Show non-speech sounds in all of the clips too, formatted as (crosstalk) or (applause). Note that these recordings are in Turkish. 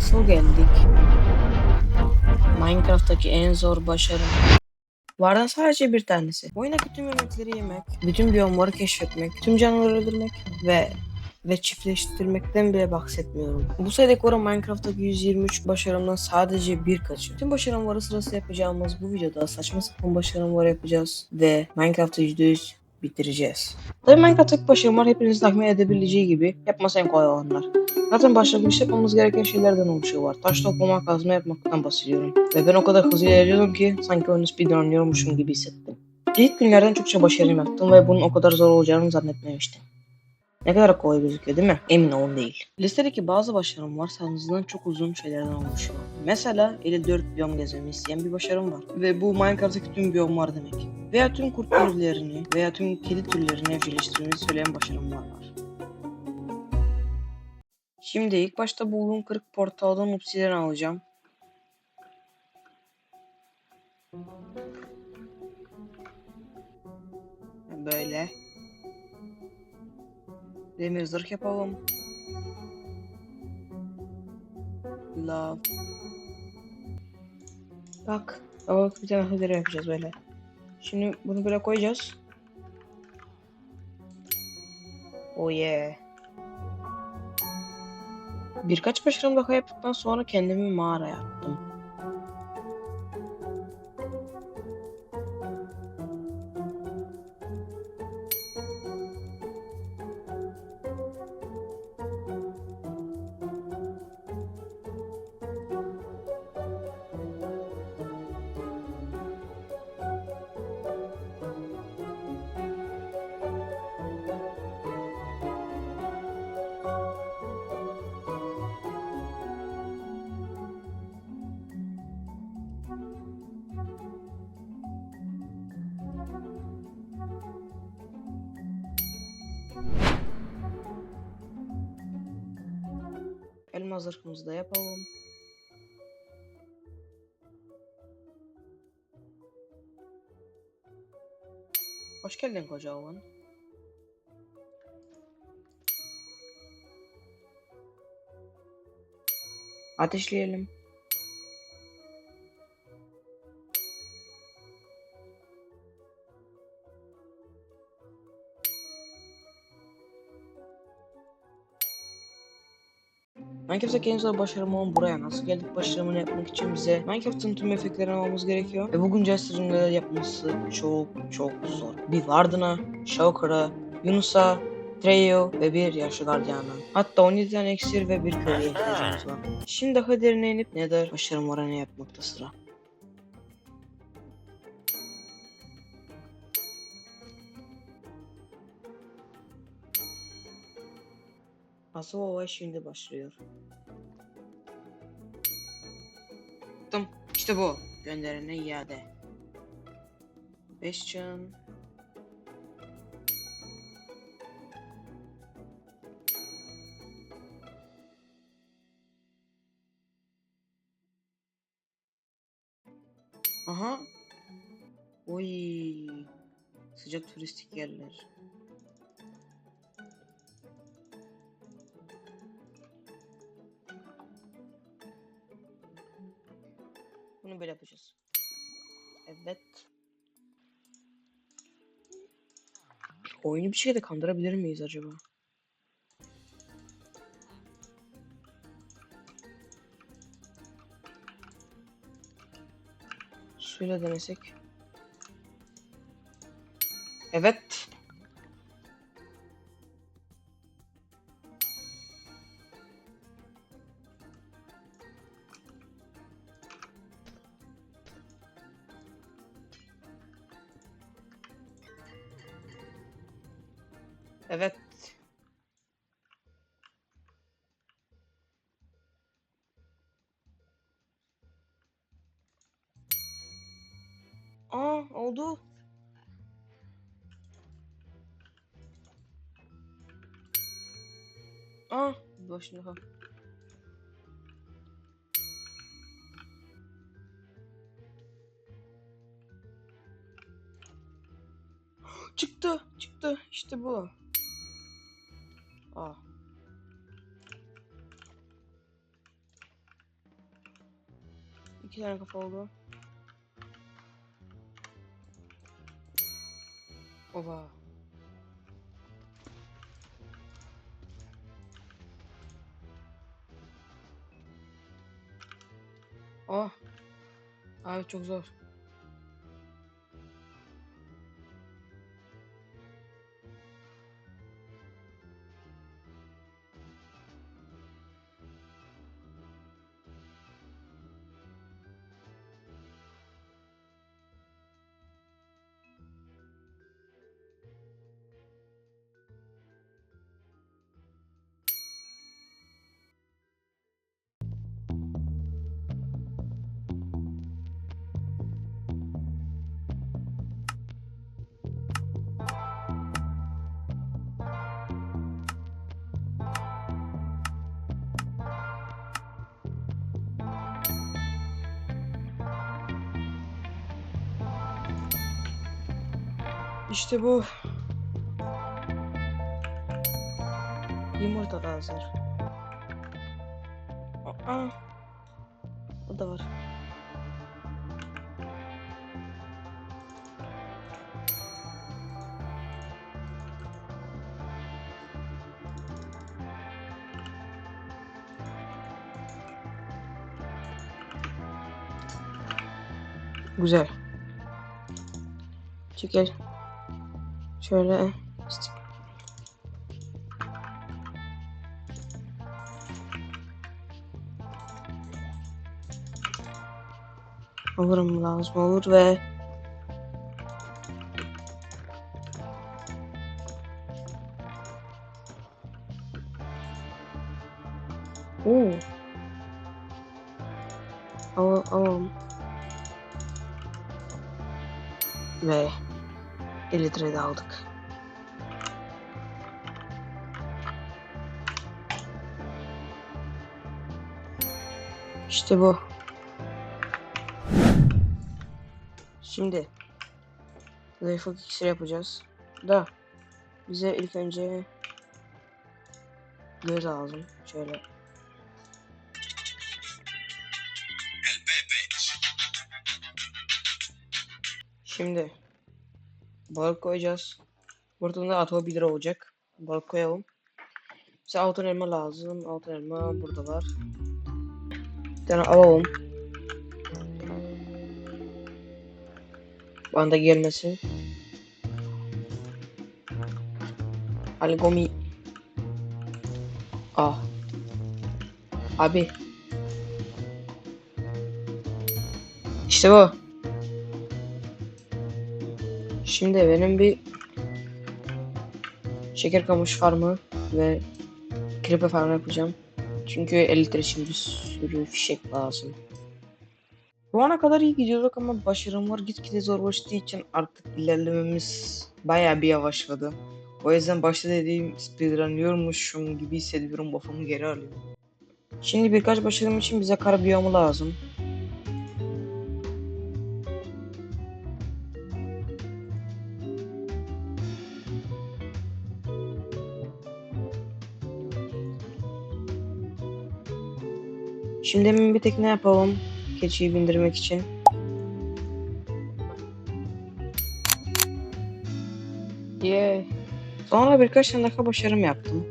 nasıl geldik? Minecraft'taki en zor başarı. Vardan sadece bir tanesi. Bu oyundaki tüm yemekleri yemek, bütün biyomları keşfetmek, tüm canlıları öldürmek ve ve çiftleştirmekten bile bahsetmiyorum. Bu sayıdaki oran Minecraft'taki 123 başarımdan sadece birkaçı. Tüm başarımları sırası yapacağımız bu videoda saçma sapan başarımları yapacağız ve Minecraft'ı %100 bitireceğiz. Tabii Minecraft'taki başarımlar hepinizin tahmin edebileceği gibi yapması en kolay olanlar. Zaten başlangıçta yapmamız gereken şeylerden oluşuyor var. Taş toplama, kazma yapmaktan bahsediyorum. Ve ben o kadar hızlı ilerliyordum ki sanki oyunu speedrunlıyormuşum gibi hissettim. İlk günlerden çokça başarım yaptım ve bunun o kadar zor olacağını zannetmemiştim. Ne kadar kolay gözüküyor değil mi? Emin olun değil. Listedeki bazı başarım var sayınızdan çok uzun şeylerden oluşuyor. Mesela 54 biyom gezmemi isteyen bir başarım var. Ve bu Minecraft'taki tüm biyomlar demek. Veya tüm kurt türlerini veya tüm kedi türlerini evcilleştirmeyi söyleyen başarımlar var. Şimdi ilk başta bulduğum kırık portaldan obsidian alacağım. Böyle. Demir zırh yapalım. Love. Bak. Bak bir tane hıdır yapacağız böyle. Şimdi bunu böyle koyacağız. Oh yeah. Birkaç başarım daha yaptıktan sonra kendimi mağaraya attım. Elma zırhımızı da yapalım. Hoş geldin koca oğlan. Ateşleyelim. Minecraft'taki en zor başarım olan buraya nasıl geldik başarımını yapmak için bize Minecraft'ın tüm efektlerini almamız gerekiyor. Ve bu güncel sürümleri yapması çok çok zor. Bir Warden'a, Shulker'a, Yunus'a, Treyo ve bir yaşlı gardiyana. Hatta 17 tane iksir ve bir köylüye ihtiyacımız var. Şimdi derine inip Nether başarım oranı yapmakta sıra. Asıl olay şimdi başlıyor. Tamam işte bu. Gönderene iade. 5 can. Aha. Oy. Sıcak turistik yerler. Böyle yapacağız. Evet. Oyunu bir şeyde kandırabilir miyiz acaba? Suyla denesek. Evet. Aa başına ha. (gasps) Çıktı, çıktı. İşte bu. Aa. İki tane kafa oldu. Oba. Oh. Abi çok zor. İşte bu. Yumurta da hazır. Aa. O da var. Güzel. Çekil. Şöyle. Olurum lazım olur ve alalım. Ve 50 litre de aldık. İşte bu. Şimdi zayıflık iksiri yapacağız. Da bize ilk önce göz lazım. Şöyle. Şimdi balık koyacağız. Buradan da ato 1 lira olacak. Balık koyalım. Bize altın elma lazım. Altın elma burada var. Bir tane alalım. Bana da gelmesin. Algomi. Ah. Abi. İşte bu. Şimdi benim bir şeker kamış farmı ve krepe farmı yapacağım. Çünkü 50 litre için bir sürü fişek lazım. Bu ana kadar iyi gidiyorduk ama başarımlar gitgide zorlaştığı için artık ilerlememiz bayağı bir yavaşladı. O yüzden başta dediğim speedrunlıyormuşum gibi hissediyorum lafımı geri alıyorum. Şimdi birkaç başarım için bize kara biyomu lazım. Şimdi hemen bir tekne yapalım. Keçiyi bindirmek için. Yeah. Sonra birkaç tane daha başarım yaptım.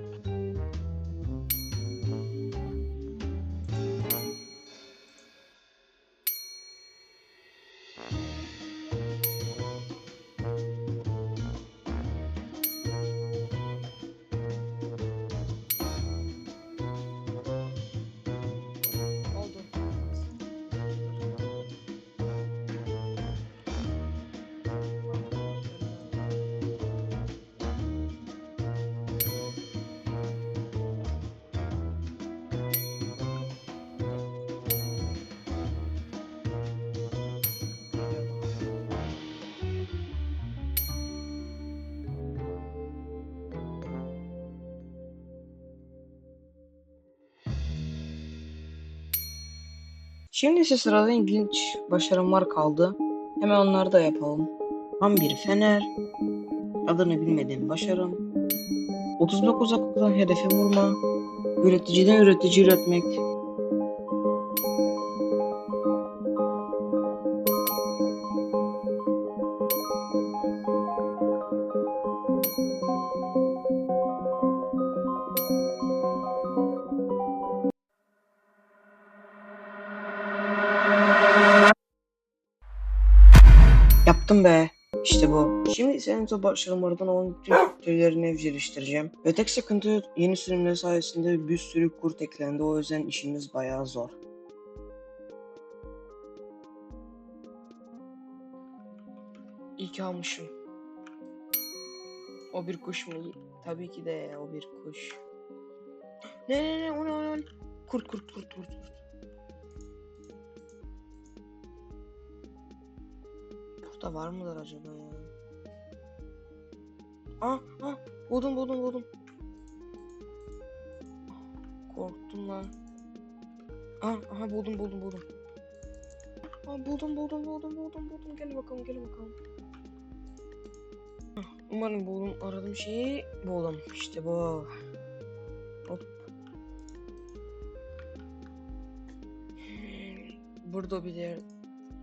Şimdi ise sırada ilginç başarımlar kaldı. Hemen onları da yapalım. Tam bir fener. Adını bilmediğim başarım. 39 dakikadan hedefe vurma. Üreticiden üretici üretmek. Yaptım be. İşte bu. Şimdi senin de başarılardan olan bütün türlerini evcilleştireceğim. Ve tek sıkıntı yeni sürümler sayesinde bir sürü kurt eklendi. O yüzden işimiz bayağı zor. İyi ki almışım. O bir kuş mu? Tabii ki de o bir kuş. Ne ne ne o ne o ne? Kurt kurt kurt kurt kurt. Burada var mıdır acaba ya? Ah ah buldum buldum buldum. Korktum lan. Ah aha buldum buldum buldum. Ah buldum buldum buldum buldum buldum. Gel bakalım gel bakalım. Ah, Umarım buldum aradığım şeyi buldum. İşte bu. Hop. Hmm, Burada bir yer.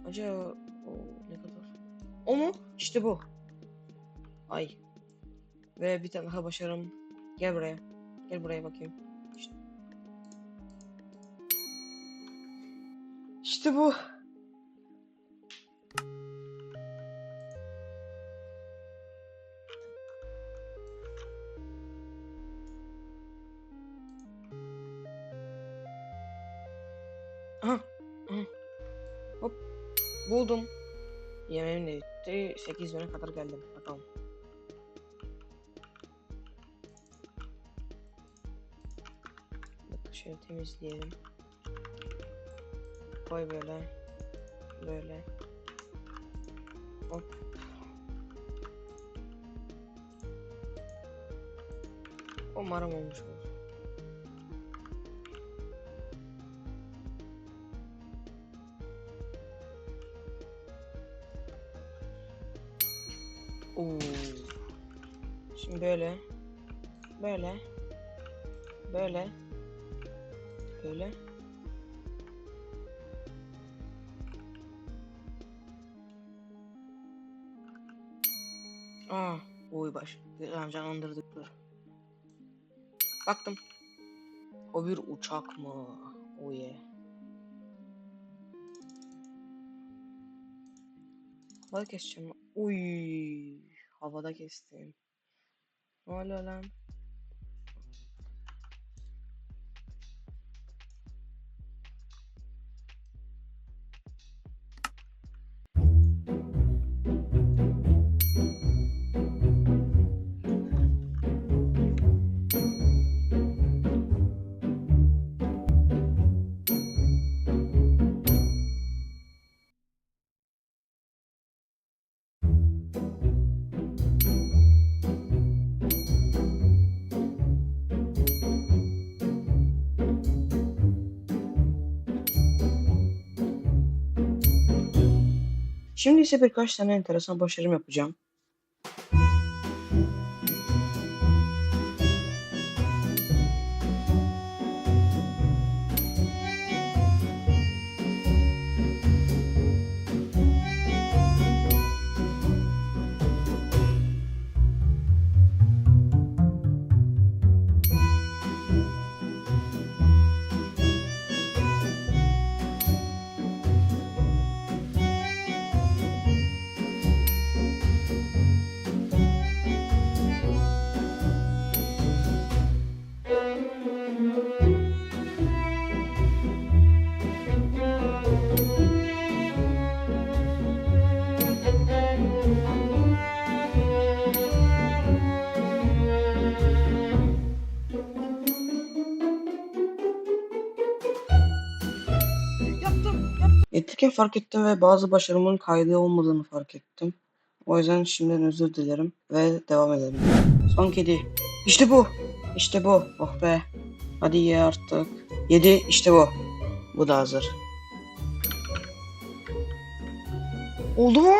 Acaba o ne kadar? O mu? İşte bu. Ay. Ve bir tane daha başarım. Gel buraya. Gel buraya bakayım. İşte, İşte bu. Aha. Aha. Buldum. Yemeğim de bitti. 8 güne kadar geldim. Bakalım. Bak şöyle temizleyelim. Koy böyle. Böyle. Hop. Umarım olmuş olur. Oo. Şimdi böyle. Böyle. Böyle. Böyle. Aa, oy baş. Güzel canlandırdık. Baktım. O bir uçak mı? Oh yeah. Havada keseceğim. Uy, havada kestim. Ne lan? Şimdi ise birkaç tane enteresan başarım yapacağım. Fark ettim ve bazı başarımın kaydı olmadığını fark ettim. O yüzden şimdiden özür dilerim ve devam edelim. Son kedi. İşte bu. İşte bu. Oh be. Hadi ye artık. Yedi. İşte bu. Bu da hazır. Oldu mu?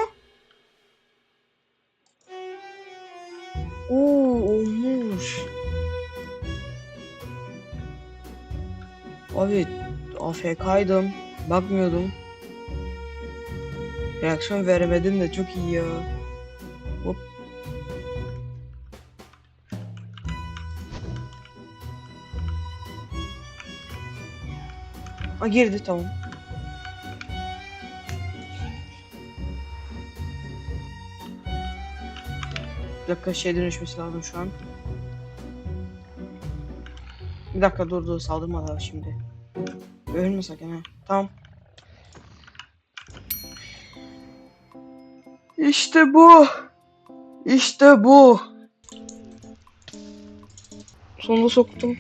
Oo olmuş. Abi AFK'ydım. Bakmıyordum. Reaksiyon veremedim de çok iyi ya. Hop. Ha girdi tamam. Bir dakika şey dönüşmesi lazım şu an. Bir dakika dur dur şimdi. Ölme sakın. Tamam. İşte bu. İşte bu. Sonunda soktum.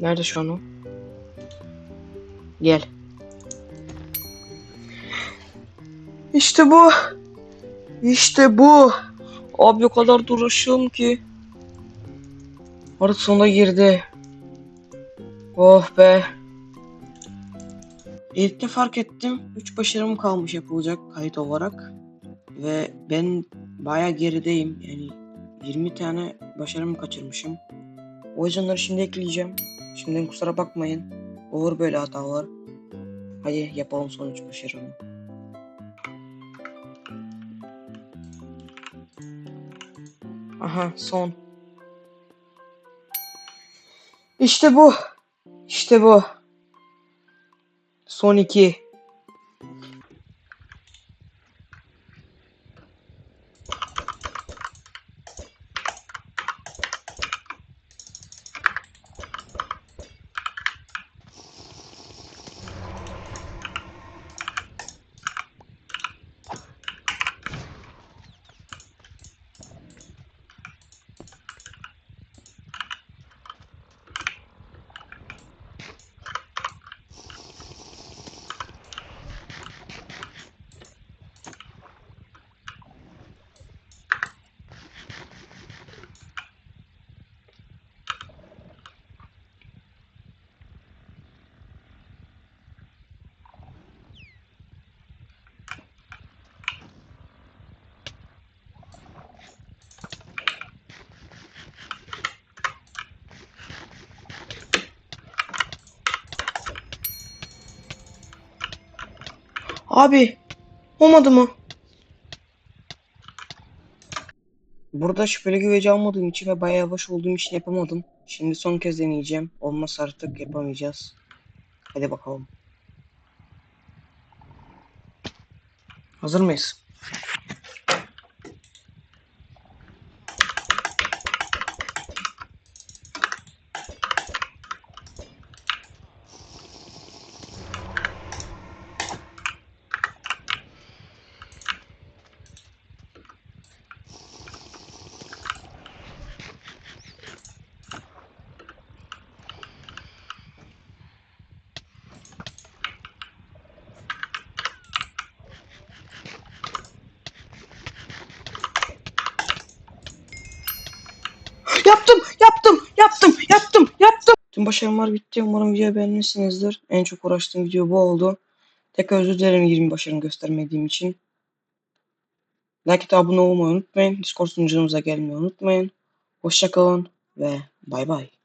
Nerede şu an o? Gel. İşte bu. İşte bu. Abi o kadar uğraşıyorum ki. Artık sonunda girdi. Oh be. İlk fark ettim. 3 başarım kalmış yapılacak kayıt olarak. Ve ben baya gerideyim. Yani 20 tane başarımı kaçırmışım. O yüzden onları şimdi ekleyeceğim. Şimdiden kusura bakmayın. Olur böyle hatalar. Hadi yapalım son 3 başarımı. Aha son. İşte bu. İşte bu. Son iki. Abi olmadı mı? Burada şüpheli güveci almadığım için ve bayağı yavaş olduğum için yapamadım. Şimdi son kez deneyeceğim. Olmazsa artık yapamayacağız. Hadi bakalım. Hazır mıyız? Yaptım, yaptım, yaptım, yaptım, yaptım. Tüm başarımlar bitti. Umarım videoyu beğenmişsinizdir. En çok uğraştığım video bu oldu. Tekrar özür dilerim 20 başarım göstermediğim için. Like abone olmayı unutmayın. Discord sunucumuza gelmeyi unutmayın. Hoşçakalın ve bay bay.